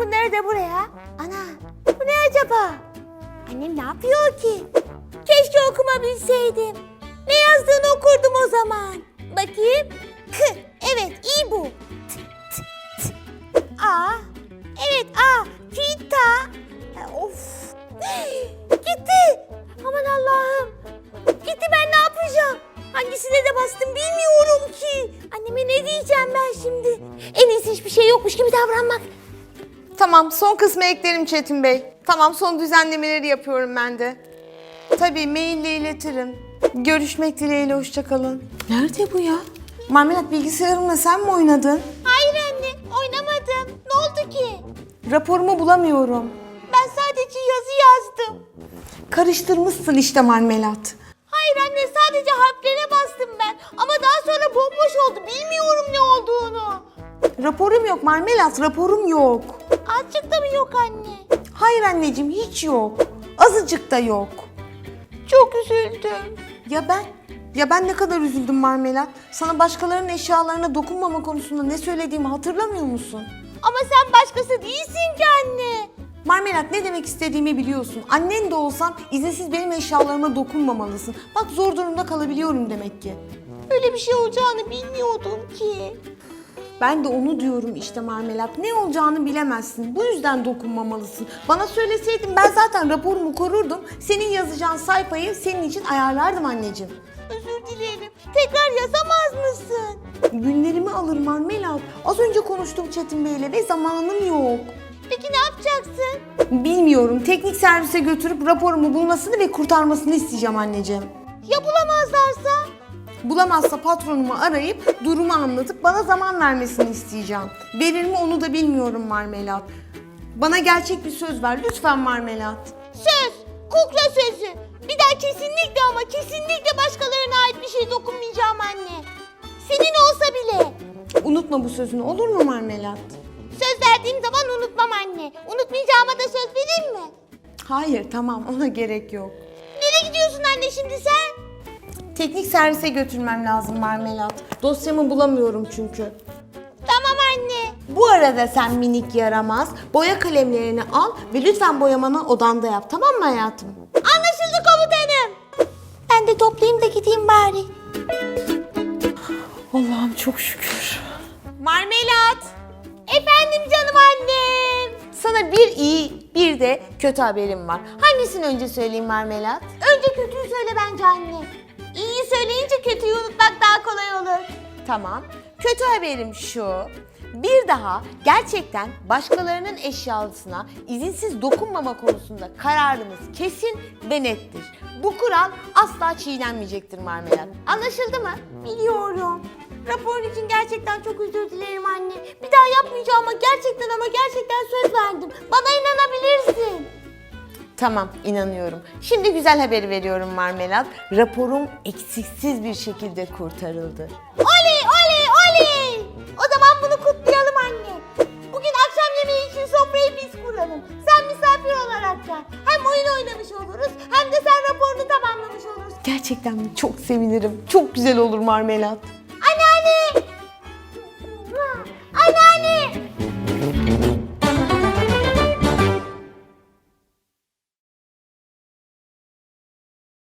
nerede buraya? Ana bu ne acaba? Annem ne yapıyor ki? Keşke okuma bilseydim. Ne yazdığını okurdum o zaman. Bakayım. K. Evet iyi bu. T, t, t. A. Evet A. Kita. E, Of. Gitti. Aman Allah'ım. Gitti ben ne yapacağım? Hangisine de bastım bilmiyorum ki. Anneme ne diyeceğim ben şimdi? En iyisi hiçbir şey yokmuş gibi davranmak. Tamam son kısmı eklerim Çetin Bey. Tamam son düzenlemeleri yapıyorum ben de. Tabii maille iletirim. Görüşmek dileğiyle hoşçakalın. Nerede bu ya? Marmelat bilgisayarımla sen mi oynadın? Hayır anne oynamadım. Ne oldu ki? Raporumu bulamıyorum. Ben sadece yazı yazdım. Karıştırmışsın işte Marmelat. Hayır anne sadece harflere bastım ben. Ama daha sonra bomboş oldu. Bilmiyorum ne olduğunu. Raporum yok Marmelat, raporum yok. Azıcık da mı yok anne? Hayır anneciğim hiç yok. Azıcık da yok. Çok üzüldüm. Ya ben? Ya ben ne kadar üzüldüm Marmelat. Sana başkalarının eşyalarına dokunmama konusunda ne söylediğimi hatırlamıyor musun? Ama sen başkası değilsin ki anne. Marmelat ne demek istediğimi biliyorsun. Annen de olsam izinsiz benim eşyalarıma dokunmamalısın. Bak zor durumda kalabiliyorum demek ki. Öyle bir şey olacağını bilmiyordum ki. Ben de onu diyorum işte Marmelat. Ne olacağını bilemezsin. Bu yüzden dokunmamalısın. Bana söyleseydin ben zaten raporumu korurdum. Senin yazacağın sayfayı senin için ayarlardım anneciğim. Özür dilerim. Tekrar yazamaz mısın? Günlerimi alır Marmelat. Az önce konuştum Çetin Bey'le ve zamanım yok. Peki ne yapacaksın? Bilmiyorum. Teknik servise götürüp raporumu bulmasını ve kurtarmasını isteyeceğim anneciğim. Ya bulamazlarsa? Bulamazsa patronumu arayıp durumu anlatıp bana zaman vermesini isteyeceğim. Verir mi onu da bilmiyorum Marmelat. Bana gerçek bir söz ver lütfen Marmelat. Söz. Kukla sözü. Bir daha kesinlikle ama kesinlikle başkalarına ait bir şey dokunmayacağım anne. Senin olsa bile. Unutma bu sözünü olur mu Marmelat? Söz verdiğim zaman unutmam anne. Unutmayacağıma da söz vereyim mi? Hayır tamam ona gerek yok. Nereye gidiyorsun anne şimdi sen? Teknik servise götürmem lazım Marmelat. Dosyamı bulamıyorum çünkü. Tamam anne. Bu arada sen minik yaramaz boya kalemlerini al ve lütfen boyamanı odanda yap tamam mı hayatım? Anlaşıldı komutanım. Ben de toplayayım da gideyim bari. Allah'ım çok şükür. Marmelat. Efendim canım annem. Sana bir iyi bir de kötü haberim var. Hangisini önce söyleyeyim Marmelat? Önce kötüyü söyle bence anne. İyiyi söyleyince kötüyü unutmak daha kolay olur. Tamam. Kötü haberim şu. Bir daha gerçekten başkalarının eşyasına izinsiz dokunmama konusunda kararımız kesin ve nettir. Bu kural asla çiğnenmeyecektir Marmelat. Anlaşıldı mı? Biliyorum. Raporun için gerçekten çok özür dilerim anne. Bir daha yapmayacağım ama gerçekten ama gerçekten söz verdim. Bana inanabilirsin. Tamam, inanıyorum. Şimdi güzel haberi veriyorum Marmelat. Raporum eksiksiz bir şekilde kurtarıldı. Oley oley oley. O zaman bunu kutlayalım anne. Bugün akşam yemeği için sofrayı biz kuralım. Sen misafir olarak gel. Hem oyun oynamış oluruz hem de sen raporunu tamamlamış olursun. Gerçekten mi? Çok sevinirim. Çok güzel olur Marmelat.